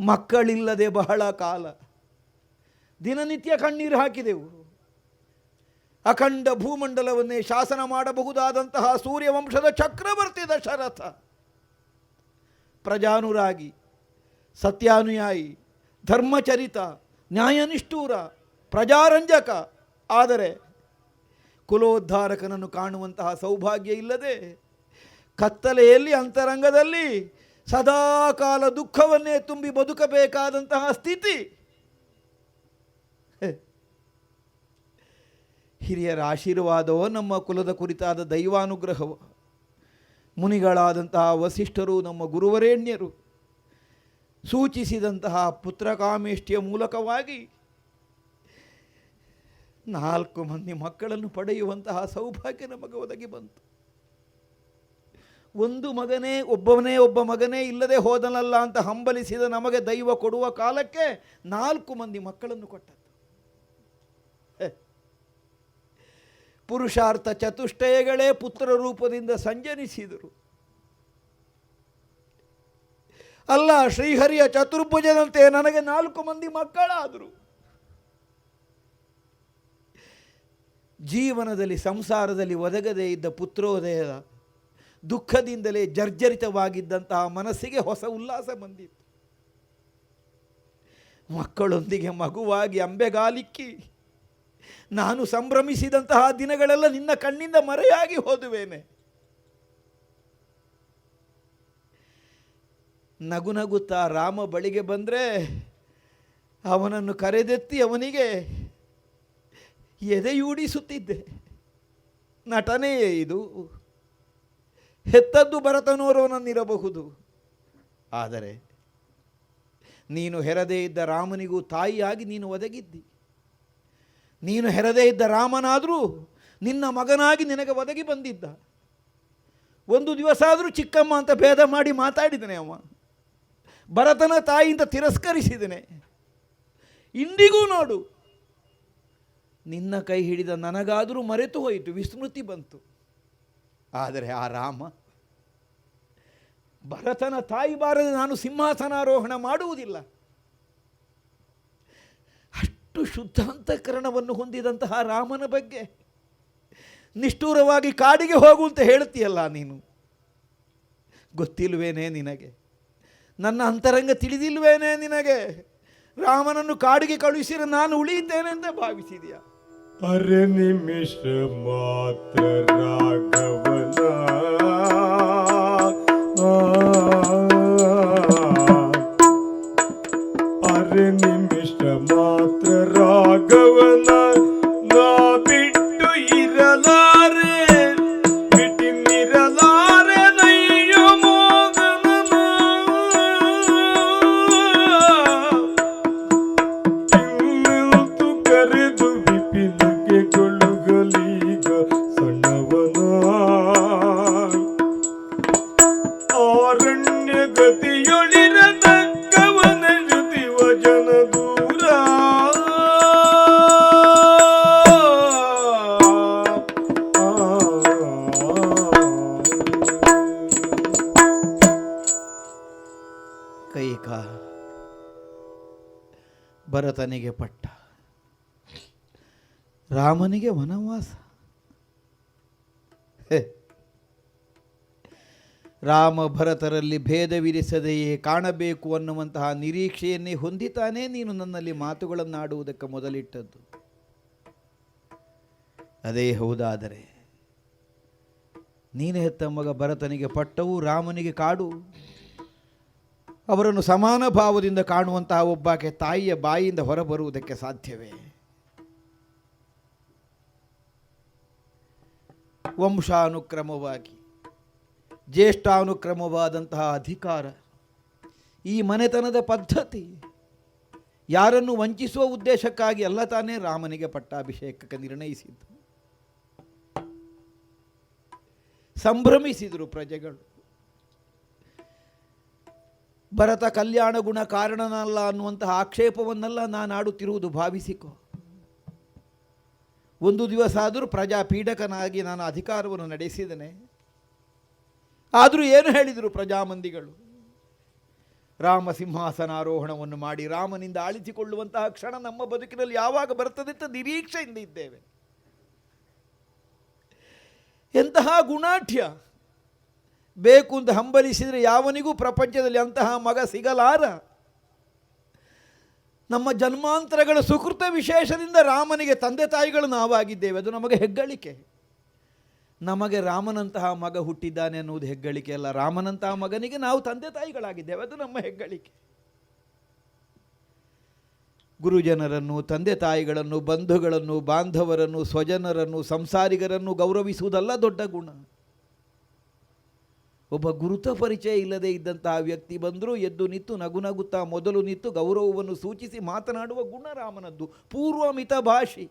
ಮಕ್ಕಳಿಲ್ಲದೆ ಬಹಳ ಕಾಲ. ದಿನನಿತ್ಯ ಕಣ್ಣೀರು ಹಾಕಿದೆವು. ಅಖಂಡ ಭೂಮಂಡಲವನ್ನೇ ಶಾಸನ ಮಾಡಬಹುದಾದಂತಹ ಸೂರ್ಯವಂಶದ ಚಕ್ರವರ್ತಿ ದಶರಥ ಪ್ರಜಾನುರಾಗಿ, ಸತ್ಯಾನುಯಾಯಿ, ಧರ್ಮಚರಿತ, ನ್ಯಾಯನಿಷ್ಠೂರ, ಪ್ರಜಾರಂಜಕ, ಆದರೆ ಕುಲೋದ್ಧಾರಕನನ್ನು ಕಾಣುವಂತಹ ಸೌಭಾಗ್ಯ ಇಲ್ಲದೆ ಕತ್ತಲೆಯಲ್ಲಿ, ಅಂತರಂಗದಲ್ಲಿ ಸದಾಕಾಲ ದುಃಖವನ್ನೇ ತುಂಬಿ ಬದುಕಬೇಕಾದಂತಹ ಸ್ಥಿತಿ. ಹಿರಿಯರ ಆಶೀರ್ವಾದವೋ ನಮ್ಮ ಕುಲದ ಕುರಿತಾದ ದೈವಾನುಗ್ರಹವೋ. ಮುನಿಗಳಾದಂತಹ ವಸಿಷ್ಠರು, ನಮ್ಮ ಗುರುವರೇಣ್ಯರು ಸೂಚಿಸಿದಂತಹ ಪುತ್ರಕಾಮೇಷ್ಟಿಯ ಮೂಲಕವಾಗಿ ನಾಲ್ಕು ಮಂದಿ ಮಕ್ಕಳನ್ನು ಪಡೆಯುವಂತಹ ಸೌಭಾಗ್ಯ ನಮಗೆ ಒದಗಿ ಬಂತು. ಒಂದು ಮಗನೇ ಒಬ್ಬವನೇ ಒಬ್ಬ ಮಗನೇ ಇಲ್ಲದೆ ಹೋದನಲ್ಲ ಅಂತ ಹಂಬಲಿಸಿದ ನಮಗೆ ದೈವ ಕೊಡುವ ಕಾಲಕ್ಕೆ ನಾಲ್ಕು ಮಂದಿ ಮಕ್ಕಳನ್ನು ಕೊಟ್ಟದ್ದು. ಪುರುಷಾರ್ಥ ಚತುಷ್ಟಯಗಳೇ ಪುತ್ರ ರೂಪದಿಂದ ಸಂಜನಿಸಿದರು. ಅಲ್ಲ, ಶ್ರೀಹರಿಯ ಚತುರ್ಭುಜದಂತೆ ನನಗೆ ನಾಲ್ಕು ಮಂದಿ ಮಕ್ಕಳಾದರು. ಜೀವನದಲ್ಲಿ, ಸಂಸಾರದಲ್ಲಿ ಒದಗದೇ ಇದ್ದ ಪುತ್ರೋದಯದ ದುಃಖದಿಂದಲೇ ಜರ್ಜರಿತವಾಗಿದ್ದಂತಹ ಮನಸ್ಸಿಗೆ ಹೊಸ ಉಲ್ಲಾಸ ಬಂದಿತ್ತು. ಮಕ್ಕಳೊಂದಿಗೆ ಮಗುವಾಗಿ ಅಂಬೆಗಾಲಿಕ್ಕಿ ನಾನು ಸಂಭ್ರಮಿಸಿದಂತಹ ದಿನಗಳೆಲ್ಲ ನಿನ್ನ ಕಣ್ಣಿಂದ ಮರೆಯಾಗಿ ಹೋದುವೇನೆ. ನಗು ನಗುತ್ತಾ ರಾಮ ಬಳಿಗೆ ಬಂದರೆ ಅವನನ್ನು ಕರೆದೆತ್ತಿ ಅವನಿಗೆ ಎದೆಯೂಡಿಸುತ್ತಿದ್ದೆ. ನಟನೆಯೇ ಇದು. ಹೆತ್ತದ್ದು ಭರತನೋರವನನ್ನಿರಬಹುದು. ಆದರೆ ನೀನು ಹೆರದೇ ಇದ್ದ ರಾಮನಿಗೂ ತಾಯಿಯಾಗಿ ನೀನು ಒದಗಿದ್ದಿ. ನೀನು ಹೆರದೇ ಇದ್ದ ರಾಮನಾದರೂ ನಿನ್ನ ಮಗನಾಗಿ ನಿನಗೆ ಒದಗಿ ಬಂದಿದ್ದ. ಒಂದು ದಿವಸ ಆದರೂ ಚಿಕ್ಕಮ್ಮ ಅಂತ ಭೇದ ಮಾಡಿ ಮಾತಾಡಿದನೆ ಅವ. ಭರತನ ತಾಯಿಯಿಂದ ತಿರಸ್ಕರಿಸಿದನೆ. ಇಂದಿಗೂ ನೋಡು. ನಿನ್ನ ಕೈ ಹಿಡಿದ ನನಗಾದರೂ ಮರೆತು ಹೋಯಿತು ವಿಸ್ಮೃತಿ ಬಂತು. ಆದರೆ ಆ ರಾಮ, ಭರತನ ತಾಯಿ ಬಾರದೆ ನಾನು ಸಿಂಹಾಸನಾರೋಹಣ ಮಾಡುವುದಿಲ್ಲ. ಅಷ್ಟು ಶುದ್ಧಾಂತಕರಣವನ್ನು ಹೊಂದಿದಂತಹ ರಾಮನ ಬಗ್ಗೆ ನಿಷ್ಠೂರವಾಗಿ ಕಾಡಿಗೆ ಹೋಗು ಅಂತ ಹೇಳುತ್ತೀಯಲ್ಲ ನೀನು. ಗೊತ್ತಿಲ್ವೇನೆ ನಿನಗೆ? ನನ್ನ ಅಂತರಂಗ ತಿಳಿದಿಲ್ವೇನೆ ನಿನಗೆ? ರಾಮನನ್ನು ಕಾಡಿಗೆ ಕಳುಹಿಸಿರ ನಾನು ಉಳಿಯುತ್ತೇನೆ ಅಂತ ಭಾವಿಸಿದೆಯಾ. निमिष मात्र राघवना। अरे निमिष मात्र ಕೈಕ ಭರತನಿಗೆ ಪಟ್ಟ. ರಾಮನಿಗೆ ವನವಾಸ. ರಾಮ ಭರತರಲ್ಲಿ ಭೇದವಿರಿಸದೆಯೇ ಕಾಣಬೇಕು ಅನ್ನುವಂತಹ ನಿರೀಕ್ಷೆಯನ್ನೇ ಹೊಂದಿತಾನೇ ನೀನು ನನ್ನಲ್ಲಿ ಮಾತುಗಳನ್ನಾಡುವುದಕ್ಕೆ ಮೊದಲಿಟ್ಟದ್ದು. ಅದೇ ಹೌದಾದರೆ, ನೀನೇ ಹೆತ್ತ ಮಗ ಭರತನಿಗೆ ಪಟ್ಟವು ರಾಮನಿಗೆ ಕಾಡು. ಅವರನ್ನು ಸಮಾನ ಭಾವದಿಂದ ಕಾಣುವಂತಹ ಒಬ್ಬಾಕೆ ತಾಯಿಯ ಬಾಯಿಯಿಂದ ಹೊರಬರುವುದಕ್ಕೆ ಸಾಧ್ಯವೇ? ವಂಶಾನುಕ್ರಮವಾಗಿ, ಜ್ಯೇಷ್ಠಾನುಕ್ರಮವಾದಂತಹ ಅಧಿಕಾರ, ಈ ಮನೆತನದ ಪದ್ಧತಿ, ಯಾರನ್ನು ವಂಚಿಸುವ ಉದ್ದೇಶಕ್ಕಾಗಿ ಅಲ್ಲ ತಾನೇ ರಾಮನಿಗೆ ಪಟ್ಟಾಭಿಷೇಕಕ್ಕೆ ನಿರ್ಣಯಿಸಿದ್ದು. ಸಂಭ್ರಮಿಸಿದರು ಪ್ರಜೆಗಳು. ಭರತ ಕಲ್ಯಾಣ ಗುಣ ಕಾರಣನಲ್ಲ ಅನ್ನುವಂತಹ ಆಕ್ಷೇಪವನ್ನೆಲ್ಲ ನಾನು ಆಡುತ್ತಿರುವುದು, ಭಾವಿಸಿಕೊ. ಒಂದು ದಿವಸ ಆದರೂ ಪ್ರಜಾಪೀಡಕನಾಗಿ ನಾನು ಅಧಿಕಾರವನ್ನು ನಡೆಸಿದ್ದೇನೆ. ಆದರೂ ಏನು ಹೇಳಿದರು ಪ್ರಜಾಮಂದಿಗಳು? ರಾಮ ಸಿಂಹಾಸನಾರೋಹಣವನ್ನು ಮಾಡಿ ರಾಮನಿಂದ ಆಳಿಸಿಕೊಳ್ಳುವಂತಹ ಕ್ಷಣ ನಮ್ಮ ಬದುಕಿನಲ್ಲಿ ಯಾವಾಗ ಬರ್ತದೆ ಅಂತ ನಿರೀಕ್ಷೆಯಿಂದ ಇದ್ದೇವೆ. ಎಂತಹ ಗುಣಾಢ್ಯ. ಬೇಕು ಅಂತ ಹಂಬಲಿಸಿದರೆ ಯಾವನಿಗೂ ಪ್ರಪಂಚದಲ್ಲಿ ಅಂತಹ ಮಗ ಸಿಗಲಾರ? ನಮ್ಮ ಜನ್ಮಾಂತರಗಳ ಸುಕೃತ ವಿಶೇಷದಿಂದ ರಾಮನಿಗೆ ತಂದೆ ತಾಯಿಗಳು ನಾವಾಗಿದ್ದೇವೆ. ಅದು ನಮಗೆ ಹೆಗ್ಗಳಿಕೆ. ನಮಗೆ ರಾಮನಂತಹ ಮಗ ಹುಟ್ಟಿದ್ದಾನೆ ಅನ್ನುವುದು ಹೆಗ್ಗಳಿಕೆ ಅಲ್ಲ. ರಾಮನಂತಹ ಮಗನಿಗೆ ನಾವು ತಂದೆ ತಾಯಿಗಳಾಗಿದ್ದೇವೆ. ಅದು ನಮ್ಮ ಹೆಗ್ಗಳಿಕೆ. ಗುರುಜನರನ್ನು, ತಂದೆ ತಾಯಿಗಳನ್ನು, ಬಂಧುಗಳನ್ನು, ಬಾಂಧವರನ್ನು, ಸ್ವಜನರನ್ನು, ಸಂಸಾರಿಗರನ್ನು ಗೌರವಿಸುವುದಲ್ಲ ದೊಡ್ಡ ಗುಣ. ಒಬ್ಬ ಗುರುತ ಪರಿಚಯ ಇಲ್ಲದೆ ಇದ್ದಂತಹ ವ್ಯಕ್ತಿ ಬಂದರೂ ಎದ್ದು ನಿಂತು ನಗು ನಗುತ್ತಾ ಮೊದಲು ನಿಂತು ಗೌರವವನ್ನು ಸೂಚಿಸಿ ಮಾತನಾಡುವ ಗುಣರಾಮನದ್ದು ಪೂರ್ವಮಿತ ಭಾಷೆ.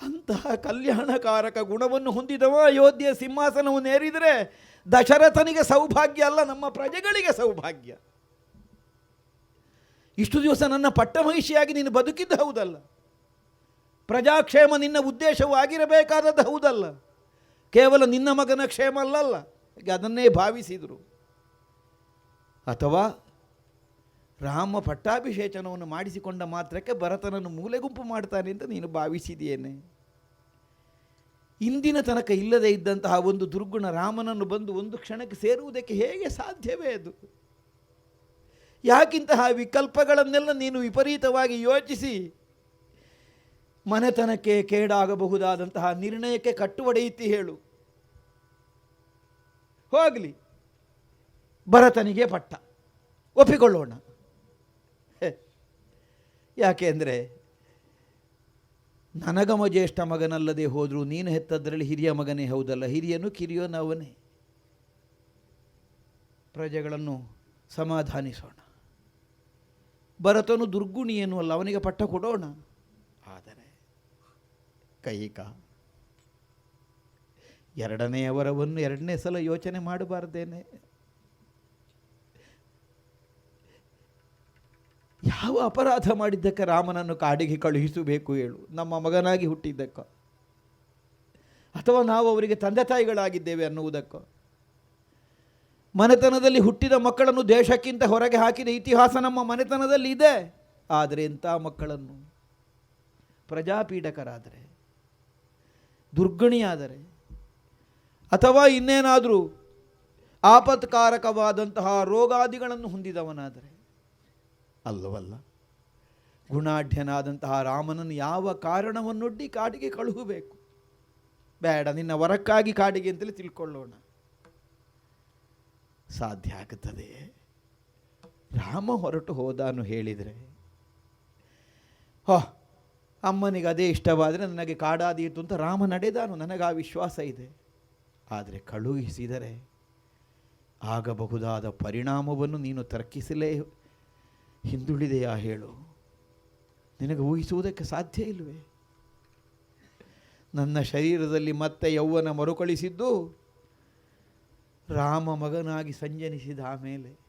ಅಂತಹ ಕಲ್ಯಾಣಕಾರಕ ಗುಣವನ್ನು ಹೊಂದಿದವ ಅಯೋಧ್ಯೆಯ ಸಿಂಹಾಸನವನ್ನು ಏರಿದರೆ ದಶರಥನಿಗೆ ಸೌಭಾಗ್ಯ ಅಲ್ಲ, ನಮ್ಮ ಪ್ರಜೆಗಳಿಗೆ ಸೌಭಾಗ್ಯ. ಇಷ್ಟು ದಿವಸ ನನ್ನ ಪಟ್ಟಮಹಿಷಿಯಾಗಿ ನೀನು ಬದುಕಿದ್ದು ಹೌದಲ್ಲ? ಪ್ರಜಾಕ್ಷೇಮ ನಿನ್ನ ಉದ್ದೇಶವೂ ಆಗಿರಬೇಕಾದದ್ದು ಹೌದಲ್ಲ. ಕೇವಲ ನಿನ್ನ ಮಗನ ಕ್ಷೇಮ ಅಲ್ಲಲ್ಲ. ಹೀಗೆ ಅದನ್ನೇ ಭಾವಿಸಿದರು. ಅಥವಾ ರಾಮ ಪಟ್ಟಾಭಿಷೇಚನವನ್ನು ಮಾಡಿಸಿಕೊಂಡ ಮಾತ್ರಕ್ಕೆ ಭರತನನ್ನು ಮೂಲೆಗುಂಪು ಮಾಡ್ತಾನೆ ಅಂತ ನೀನು ಭಾವಿಸಿದೆಯೇನೆ. ಇಂದಿನ ತನಕ ಇಲ್ಲದೆ ಇದ್ದಂತಹ ಒಂದು ದುರ್ಗುಣ ರಾಮನನ್ನು ಬಂದು ಒಂದು ಕ್ಷಣಕ್ಕೆ ಸೇರುವುದಕ್ಕೆ ಹೇಗೆ ಸಾಧ್ಯವೇ ಅದು? ಯಾಕಿಂತಹ ವಿಕಲ್ಪಗಳನ್ನೆಲ್ಲ ನೀನು ವಿಪರೀತವಾಗಿ ಯೋಚಿಸಿ ಮನೆತನಕ್ಕೆ ಕೇಡಾಗಬಹುದಾದಂತಹ ನಿರ್ಣಯಕ್ಕೆ ಕಟ್ಟುವಡೆಯಿತಿ ಹೇಳು. ಹೋಗಲಿ. ಭರತನಿಗೆ ಪಟ್ಟ. ಒಪ್ಪಿಕೊಳ್ಳೋಣ. ಯಾಕೆ ಅಂದರೆ, ನನಗಮ ಜ್ಯೇಷ್ಠ ಮಗನಲ್ಲದೆ ಹೋದರೂ ನೀನು ಹೆತ್ತದ್ರಲ್ಲಿ ಹಿರಿಯ ಮಗನೇ ಹೌದಲ್ಲ? ಹಿರಿಯನು ಕಿರಿಯೋನವನೇ ಪ್ರಜೆಗಳನ್ನು ಸಮಾಧಾನಿಸೋಣ. ಭರತನು ದುರ್ಗುಣಿಯೇನು ಅಲ್ಲ, ಅವನಿಗೆ ಪಟ್ಟ ಕೊಡೋಣ. ಕೈಕ. ಎರಡನೆಯವರವನ್ನು ಎರಡನೇ ಸಲ ಯೋಚನೆ ಮಾಡಬಾರ್ದೇನೆ. ಯಾವ ಅಪರಾಧ ಮಾಡಿದ್ದಕ್ಕೆ ರಾಮನನ್ನು ಕಾಡಿಗೆ ಕಳುಹಿಸಬೇಕು ಹೇಳು. ನಮ್ಮ ಮಗನಾಗಿ ಹುಟ್ಟಿದ್ದಕ್ಕೋ. ಅಥವಾ ನಾವು ಅವರಿಗೆ ತಂದೆ ತಾಯಿಗಳಾಗಿದ್ದೇವೆ ಅನ್ನುವುದಕ್ಕೋ. ಮನೆತನದಲ್ಲಿ ಹುಟ್ಟಿದ ಮಕ್ಕಳನ್ನು ದೇಶಕ್ಕಿಂತ ಹೊರಗೆ ಹಾಕಿದ ಇತಿಹಾಸ ನಮ್ಮ ಮನೆತನದಲ್ಲಿ ಇದೆ ಆದರೆ ಎಂಥ ಮಕ್ಕಳನ್ನು? ಪ್ರಜಾಪೀಡಕರಾದರೆ. ದುರ್ಗಣಿಯಾದರೆ ಅಥವಾ ಇನ್ನೇನಾದರೂ ಆಪತ್ಕಾರಕವಾದಂತಹ ರೋಗಾದಿಗಳನ್ನು ಹೊಂದಿದವನಾದರೆ? ಅಲ್ಲವಲ್ಲ. ಗುಣಾಢ್ಯನಾದಂತಹ ರಾಮನನ್ನು ಯಾವ ಕಾರಣವನ್ನೊಡ್ಡಿ ಕಾಡಿಗೆ ಕಳುಹಬೇಕು? ಬೇಡ, ನಿನ್ನ ವರಕ್ಕಾಗಿ ಕಾಡಿಗೆ ಅಂತಲೇ ತಿಳ್ಕೊಳ್ಳೋಣ. ಸಾಧ್ಯ ಆಗುತ್ತದೆ ರಾಮ ಹೊರಟು ಹೋದಾನು ಹೇಳಿದರೆ, ಹೋ ಅಮ್ಮನಿಗೆ ಅದೇ ಇಷ್ಟವಾದರೆ ನನಗೆ ಕಾಡಾದೀತು ಅಂತ ರಾಮ ನಡೆದಾನು. ನನಗೆ ಆ ವಿಶ್ವಾಸ ಇದೆ. ಆದರೆ ಕಳುಹಿಸಿದರೆ ಆಗಬಹುದಾದ ಪರಿಣಾಮವನ್ನು ನೀನು ತರ್ಕಿಸಲೇ ಹಿಂದುಳಿದೆಯಾ ಹೇಳು. ನಿನಗೆ ಊಹಿಸುವುದಕ್ಕೆ ಸಾಧ್ಯ ಇಲ್ಲವೇ ನನ್ನ ಶರೀರದಲ್ಲಿ ಮತ್ತೆ ಯೌವನ ಮರುಕಳಿಸಿದ್ದು ರಾಮ ಮಗನಾಗಿ ಸಂಜನಿಸಿದ ಆಮೇಲೆ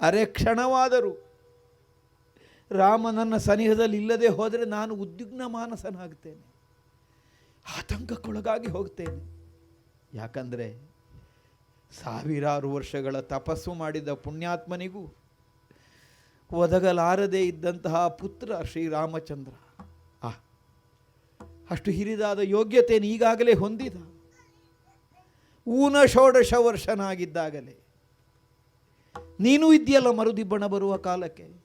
ಅರೆ ಕ್ಷಣವಾದರೂ ರಾಮ ನನ್ನ ಸನಿಹದಲ್ಲಿ ಇಲ್ಲದೆ ಹೋದರೆ ನಾನು ಉದ್ವಿಗ್ನ ಮಾನಸನಾಗ್ತೇನೆ. ಆತಂಕಕ್ಕೊಳಗಾಗಿ ಹೋಗ್ತೇನೆ. ಯಾಕಂದರೆ ಸಾವಿರಾರು ವರ್ಷಗಳ ತಪಸ್ಸು ಮಾಡಿದ ಪುಣ್ಯಾತ್ಮನಿಗೂ ಒದಗಲಾರದೆ ಇದ್ದಂತಹ ಪುತ್ರ ಶ್ರೀರಾಮಚಂದ್ರ ಆ, ಅಷ್ಟು ಹಿರಿದಾದ ಯೋಗ್ಯತೆಯನ್ನು ಈಗಾಗಲೇ ಹೊಂದಿದ. ಊನ ಷೋಡಶ ವರ್ಷನಾಗಿದ್ದಾಗಲೇ. ನೀನು ಇದೆಯಲ್ಲ ಮರುದಿಬ್ಬಣ ಬರುವ ಕಾಲಕ್ಕೆ.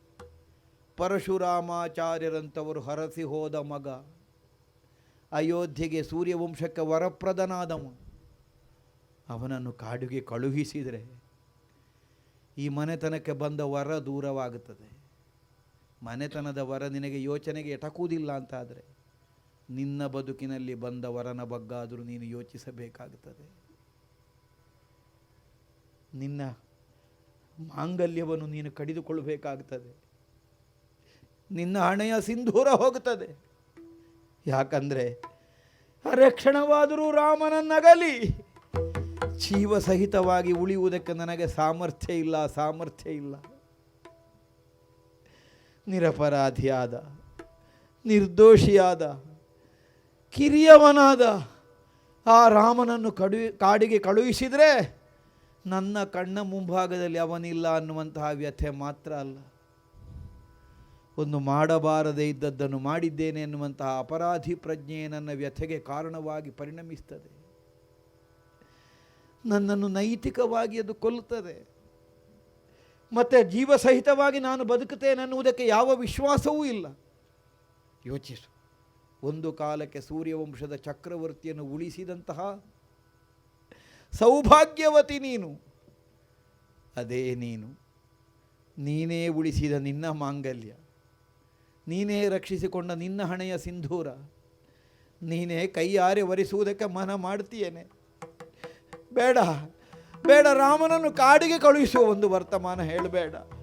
ಪರಶುರಾಮಾಚಾರ್ಯರಂಥವರು ಹರಸಿ ಹೋದ ಮಗ. ಅಯೋಧ್ಯೆಗೆ ಸೂರ್ಯವಂಶಕ್ಕೆ ವರಪ್ರದನಾದವ ಅವನನ್ನು ಕಾಡಿಗೆ ಕಳುಹಿಸಿದರೆ ಈ ಮನೆತನಕ್ಕೆ ಬಂದ ವರ ದೂರವಾಗುತ್ತದೆ. ಮನೆತನದ ವರ ನಿನಗೆ ಯೋಚನೆಗೆ ಎಟಕುವುದಿಲ್ಲ ಅಂತಾದರೆ ನಿನ್ನ ಬದುಕಿನಲ್ಲಿ ಬಂದ ವರನ ಬಗ್ಗಾದರೂ ನೀನು ಯೋಚಿಸಬೇಕಾಗುತ್ತದೆ. ನಿನ್ನ ಮಾಂಗಲ್ಯವನ್ನು ನೀನು ಕಡಿದುಕೊಳ್ಳಬೇಕಾಗುತ್ತದೆ. ನಿನ್ನ ಹಣೆಯ ಸಿಂಧೂರ ಹೋಗುತ್ತದೆ. ಯಾಕಂದರೆ ಅರಕ್ಷಣವಾದರೂ ರಾಮನನ್ನಗಲಿ ಜೀವ ಸಹಿತವಾಗಿ ಉಳಿಯುವುದಕ್ಕೆ ನನಗೆ ಸಾಮರ್ಥ್ಯ ಇಲ್ಲ ಸಾಮರ್ಥ್ಯ ಇಲ್ಲ. ನಿರಪರಾಧಿಯಾದ, ನಿರ್ದೋಷಿಯಾದ, ಕಿರಿಯವನಾದ ಆ ರಾಮನನ್ನು ಕಡು, ಕಾಡಿಗೆ ಕಳುಹಿಸಿದರೆ ನನ್ನ ಕಣ್ಣ ಮುಂಭಾಗದಲ್ಲಿ ಅವನಿಲ್ಲ ಅನ್ನುವಂತಹ ವ್ಯಥೆ ಮಾತ್ರ ಅಲ್ಲ. ಒಂದು ಮಾಡಬಾರದೇ ಇದ್ದದ್ದನ್ನು ಮಾಡಿದ್ದೇನೆ ಎನ್ನುವಂತಹ ಅಪರಾಧಿ ಪ್ರಜ್ಞೆ ನನ್ನ ವ್ಯಥೆಗೆ ಕಾರಣವಾಗಿ ಪರಿಣಮಿಸ್ತದೆ. ನನ್ನನ್ನು ನೈತಿಕವಾಗಿ ಅದು ಕೊಲ್ಲುತ್ತದೆ. ಮತ್ತು ಜೀವಸಹಿತವಾಗಿ ನಾನು ಬದುಕುತ್ತೇನೆ ಅನ್ನುವುದಕ್ಕೆ ಯಾವ ವಿಶ್ವಾಸವೂ ಇಲ್ಲ. ಯೋಚಿಸು. ಒಂದು ಕಾಲಕ್ಕೆ ಸೂರ್ಯವಂಶದ ಚಕ್ರವರ್ತಿಯನ್ನು ಉಳಿಸಿದಂತಹ ಸೌಭಾಗ್ಯವತಿ ನೀನು. ಅದೇ ನೀನು. ನೀನೇ ಉಳಿಸಿದ ನಿನ್ನ ಮಾಂಗಲ್ಯ. ನೀನೇ ರಕ್ಷಿಸಿಕೊಂಡ ನಿನ್ನ ಹಣೆಯ ಸಿಂಧೂರ. ನೀನೇ ಕೈಯಾರೆ ಒರೆಸುವುದಕ್ಕೆ ಮನ ಮಾಡ್ತೀಯೇನೆ. ಬೇಡ ಬೇಡ, ರಾಮನನ್ನು ಕಾಡಿಗೆ ಕಳುಹಿಸುವ ಒಂದು ವರ್ತಮಾನ ಹೇಳಬೇಡ.